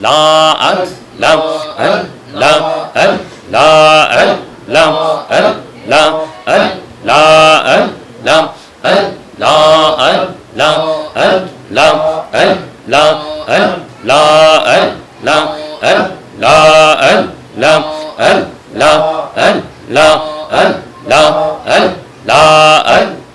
আল লাম আল লা আল লা আল লাম আল লা আল লা আল লাম আল লা আল লাম আল লাম আল লা আল লা আল লাম আল লা আল লাম আল লা আল লা আল লা আল লা আল লা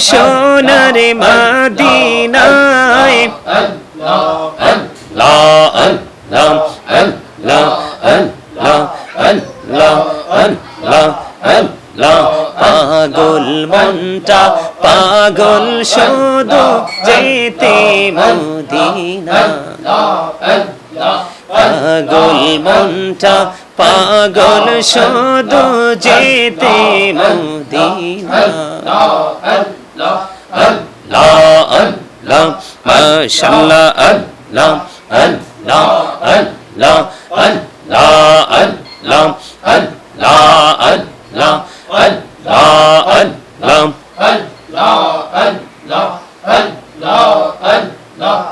সোনারে মাদিনায়। পাগল মনটা পাগল শুধু যেতে মদিনা। পাগল মনটা পাগল শুধু যেতে মদিনা আল্লাহ মাশাআল্লাহ আল্লাহ আল্লাহ আল্লাহ আল্লাহ আল্লাহ আল্লাহ আল্লাহ আল্লাহ আল্লাহ আল্লাহ আল্লাহ আল্লাহ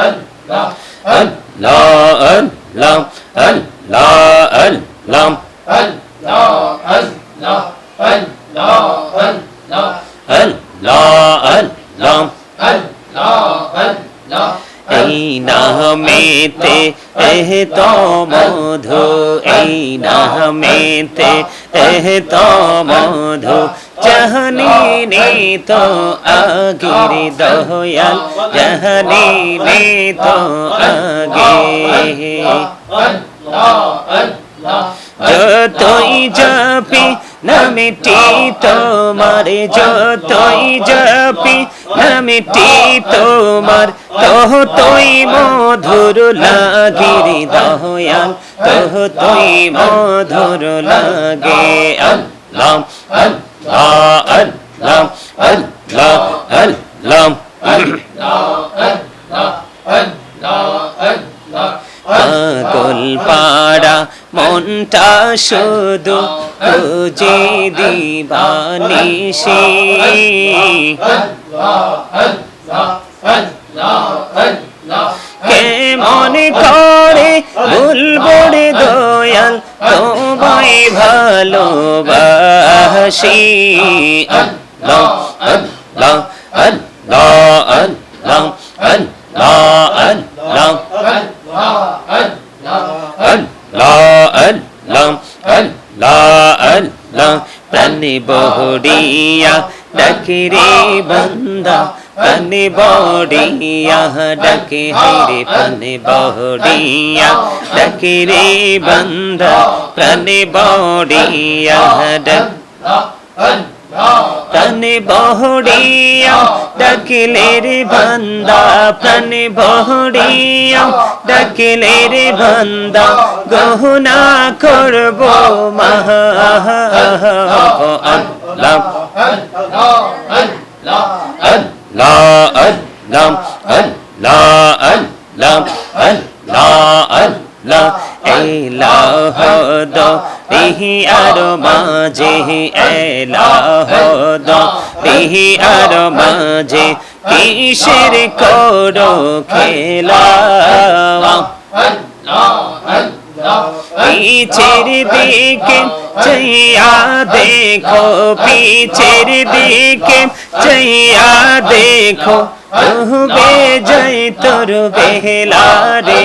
আল্লাহ আল্লাহ আল্লাহ أل لا أل لام. أل لا أل لا أل لا أل لا. أل لا أل لام. أل لا أل لا. এই নামেতে এহ তো মধু এই নামেতে এহ তো মধু। জাহানি নে তো আগের দয়াল, জাহানি নে তো আগে যতই যাপি নামিটি তোমার যতই যাপি নামিটি তোমার তোহ তুই মধুর লাগির দয়াল তোহ তুই মধুর লাগে আল্লাহ আল্লাহ আল্লাহ আল্লাহ আল্লাহ পাগল পাড়া মনটা শুধু খুঁজে দিবানিসি কেমন করে ভুলবো রে দয়াল তোমায় ভালোবাসি। আল্লাহ আল্লাহ আল্লাহ আল্লাহ প্রাণে বহড়িয়া ডাকে রে বন্দা প্রাণে বড়িয়া ডাকে হাইরে প্রাণে বহড়িয়া ডাকে রে বন্দা প্রাণে বড়িয়া ডাক প্রাণে বহড়িয়া ডাকিলে রে বান্দা প্রাণে বহড়িয়া ডাকিলে রে বান্দা গহনা করব মহা আল্লাহ আল্লাহ আল্লাহ। আল্লাহ এলাহ দো রিহি আর মাঝে এলাহ দো রিহি আর মাঝে কিসের করো খেলা? পিছের দিকে চাইয়া দেখো, পিছের দিকে চাইয়া দেখো বে যাই তোর বেহলা রে।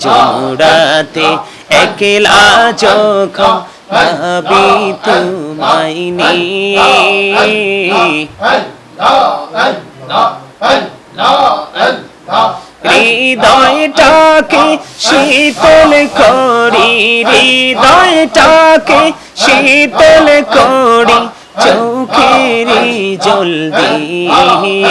জোড়াতে একলা যখন ভাবি তোমায় নিয়ে Allah, Allah, Allah, Allah. হৃদয়টাকে শীতল করি হৃদয়টাকে শীতল করি চোখের জল দিয়ে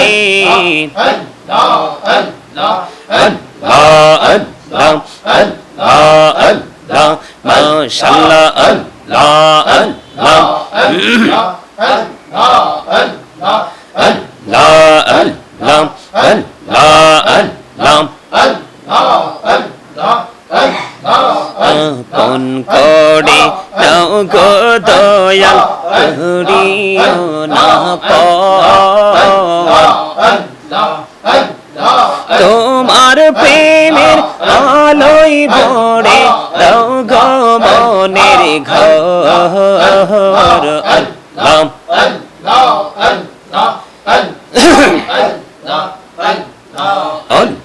আল্লাহ আল্লাহ আল্লাহ আল্লাহ আল্লাহ আল্লাহ আল্লাহ আল্লাহ আল্লাহ আল্লাহ আপন করে নাও গো দয়াল। করিও না তোমার প্রেমের আলোয় ভরে দাও গো মনের ঘর আল্লাহ। আল্লাহ। আল্লাহ।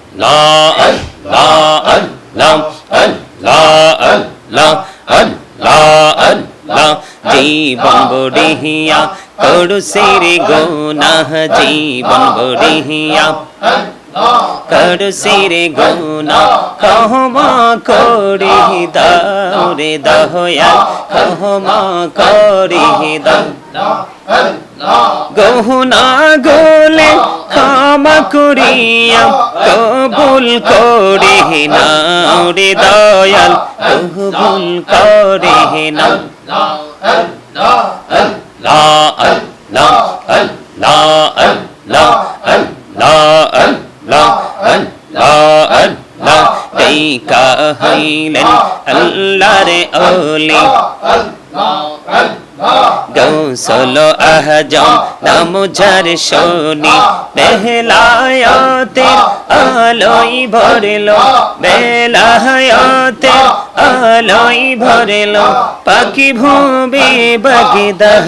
আল্লাহ আল্লাহ আল্লাহ আল্লাহ আল্লাহ। জীবন বড়িয়া করু সিরে গুনাহ, জীবন বড়িয়া করু সিরে গুনা ক্ষমা করে দাও রে দহয়া ক্ষমা করে দাও গহনা গোলে ক্ষমা করিয়া কবুল করি নাও রে দয়াল, কবুল করি নাও হইলেন আল্লাহ রে অলি। গৌসল আহজম নাম যার শনি বেহলায়তের আলোই ভরল বেলায়তের আলোই ভরল পাখি ভূমি বগিদহ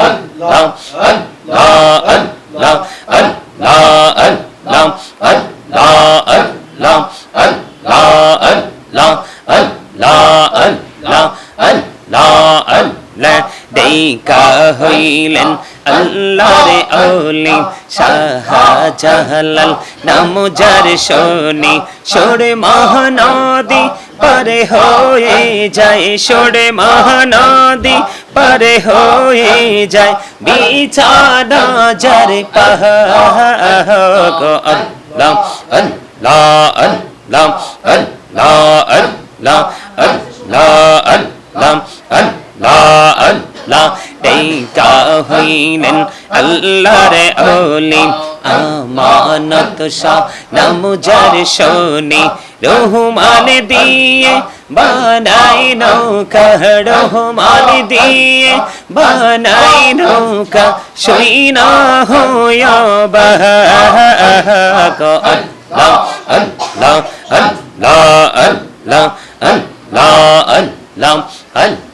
আল্লাহ আল্লাহ আল্লাহ আল্লাহ আল্লাহ আল্লাহ আল্লাহ আল্লাহ আল্লাহ আল্লাহ আল্লাহ আল্লাহ আল্লাহ দেখা হইলেন আল্লাহরে ওলি শাহজালাল নাম যার শনি সরে মহানদী পারে হয়ে যায় সরে মহানদী পারে হয়ে যায় বিছানা যার পাহাড় আল্লাহ আল্লাহ আল্লাহ আল্লাহ আল্লাহ আল্লাহ আল্লাহ আল্লাহ আল্লাহ দেখা হইলেন আল্লাহর ওলি আমানত শাহ নাম যার শনি রহমান দিয়ে বানাই নৌকা রহমান দিয়ে বানাই নৌকা সইনা হইয়া বাহা আল্লাহ আল্লাহ আল্লাহ আল্লাহ আল্লাহ আল্লাহ আল্লাহ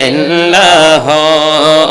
إلا هو